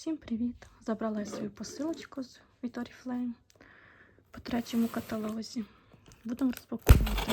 Всім привіт! Забрала я свою посилочку з Victoria Flame по третьому каталозі. Будемо розпаковувати.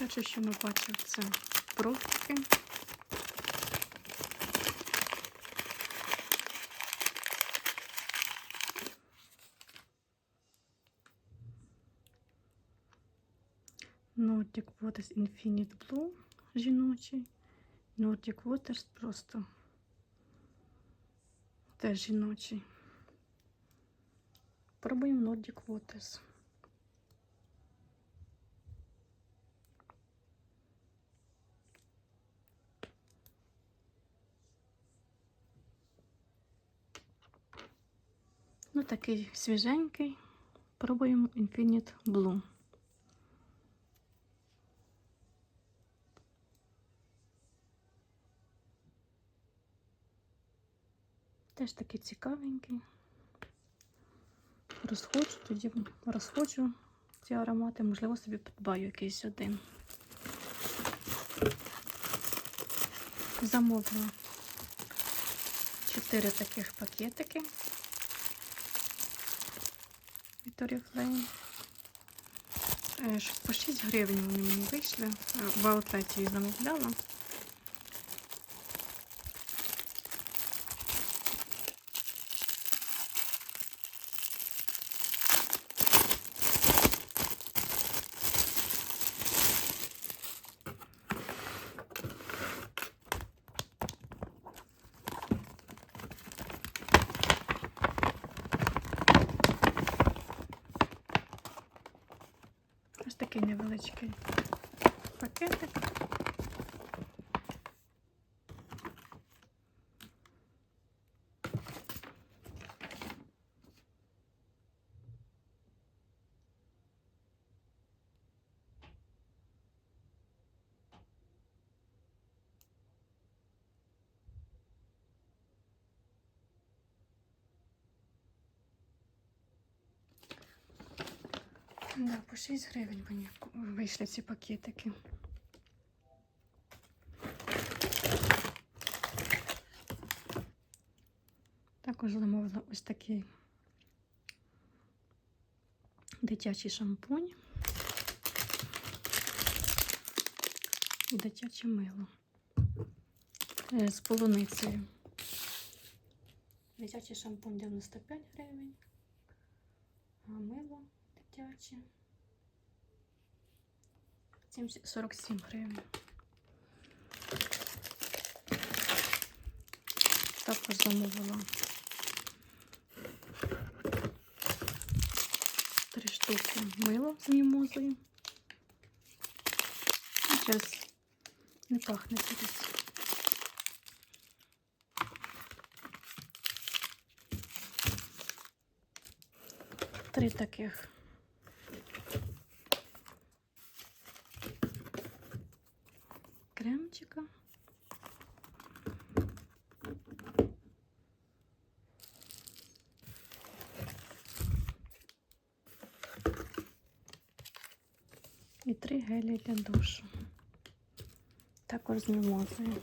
Перше, що ми бачимо, це бровки. Nordic Waters Infinite Blue жіночий. Nordic Waters просто теж жіночий. Пробуємо Nordic Waters. Ну, такий свіженький. Пробуємо Infinite Blue. Теж такий цікавенький. Розходжу, тоді розходжу ці аромати, можливо, собі придбаю якийсь один. Замовила 4 таких пакетики. Victoria Flame. Е, По 6 гривень вони мені вийшли. Е, В аутлеті замовляла. Такий невеличкий пакетик. Да, по 6 гривень мені вийшли ці пакетики. Також замовила ось такий дитячий шампунь і дитяче мило Е, з полуницею. Дитячий шампунь 95 гривень, а мило дитяче 70 47 гривень. Також замовила три штуки мила з мімозою. Зараз не пахне зараз. Три таких І три гелі для душу. Також з мімозою.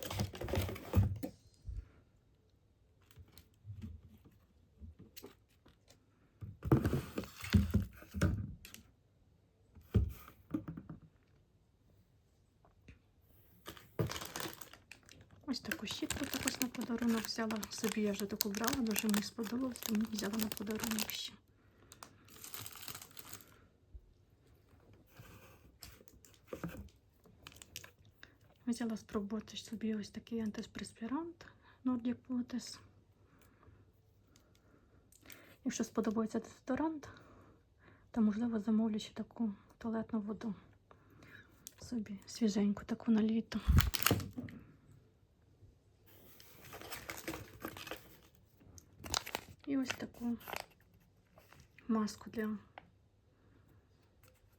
Ось таку щітку також на подарунок взяла. Собі я вже таку брала, дуже мені сподобалось, тому взяла на подарунок ще. Взяла спробувати собі ось такий антиспреспірант Nordic Potes. Якщо сподобається дезодорант, то можливо замовлю ще таку туалетну воду собі свіженьку, таку на літо. І ось таку маску для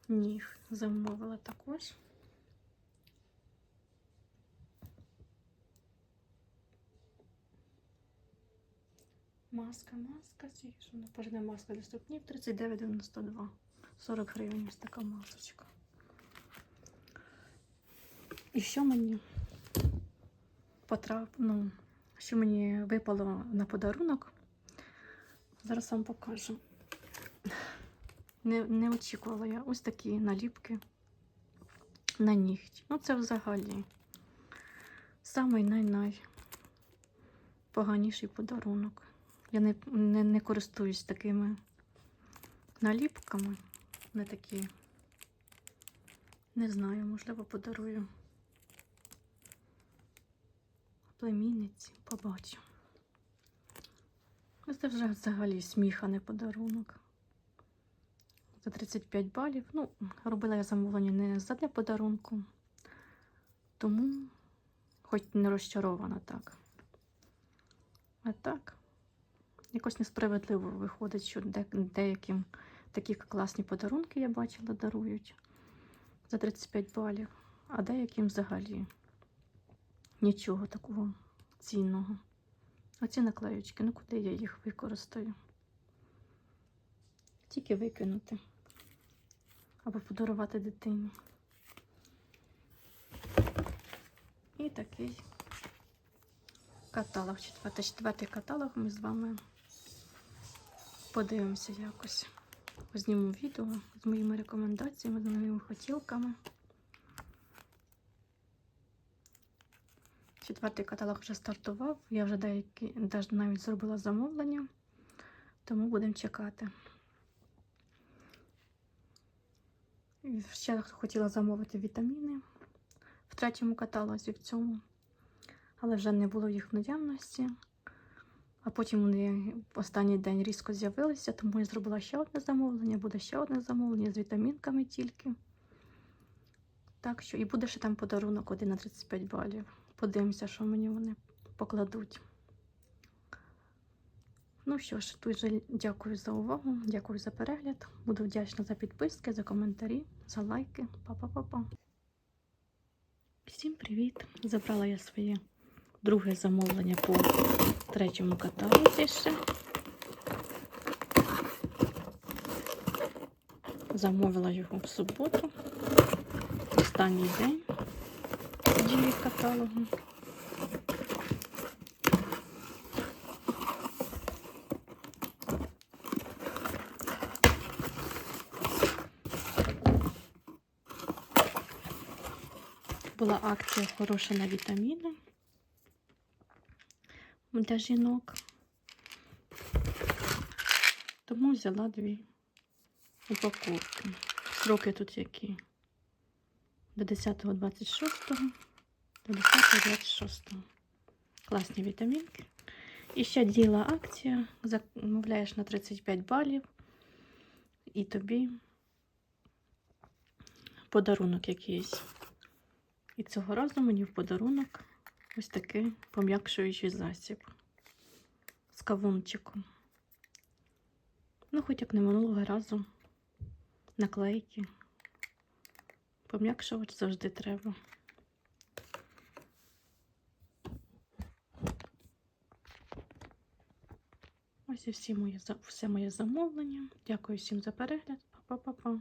ніг замовила також. Маска, маска, вона маска для ступнів 39,92. 40 гривень ось така масочка. І що мені потрап... ну, що мені випало на подарунок? Зараз вам покажу. Не, не очікувала я ось такі наліпки на нігті. Ну, це взагалі самий най-най поганіший подарунок. Я не, не, не користуюсь такими наліпками. Не такі. Не знаю, можливо, подарую племінниці, побачу. Це вже взагалі сміх, а не подарунок. За 35 балів. Ну, робила я замовлення не задля подарунку, тому хоч не розчарована так. А так, якось несправедливо виходить, що деяким такі класні подарунки я бачила, дарують за 35 балів, а деяким взагалі нічого такого цінного. Оці наклеючки, ну куди я їх використаю? Тільки викинути або подарувати дитині. І такий каталог, четвертий, четвертий каталог ми з вами подивимося якось. Зніму відео з моїми рекомендаціями, з моїми хотілками. Четвертий каталог вже стартував. Я вже деякі навіть зробила замовлення, тому будемо чекати. І Ще хотіла замовити вітаміни в третьому каталозі в цьому, але вже не було їх в наявності. А потім вони в останній день різко з'явилися, тому я зробила ще одне замовлення, буде ще одне замовлення з вітамінками тільки. Так що, і буде ще там подарунок один на 35 балів. Подивимося, що мені вони покладуть. Ну що ж, дуже дякую за увагу, дякую за перегляд. Буду вдячна за підписки, за коментарі, за лайки. Па-па-па-па. Всім привіт! Забрала я своє друге замовлення по третьому каталозі ще. Замовила його в суботу. Останній день дії каталогу. Була акція хороша на вітаміни для жінок. Тому взяла дві упаковки. Сроки тут які? До 10.26, до 10.26. Класні вітамінки. І ще діла акція. Замовляєш на 35 балів. І тобі подарунок якийсь. І цього разу мені в подарунок ось такий пом'якшуючий засіб з кавунчиком. Ну, хоч як не минулого разу наклейки. Пом'якшувач завжди треба. Ось і всі мої, все моє замовлення. Дякую всім за перегляд. Па-па-па-па.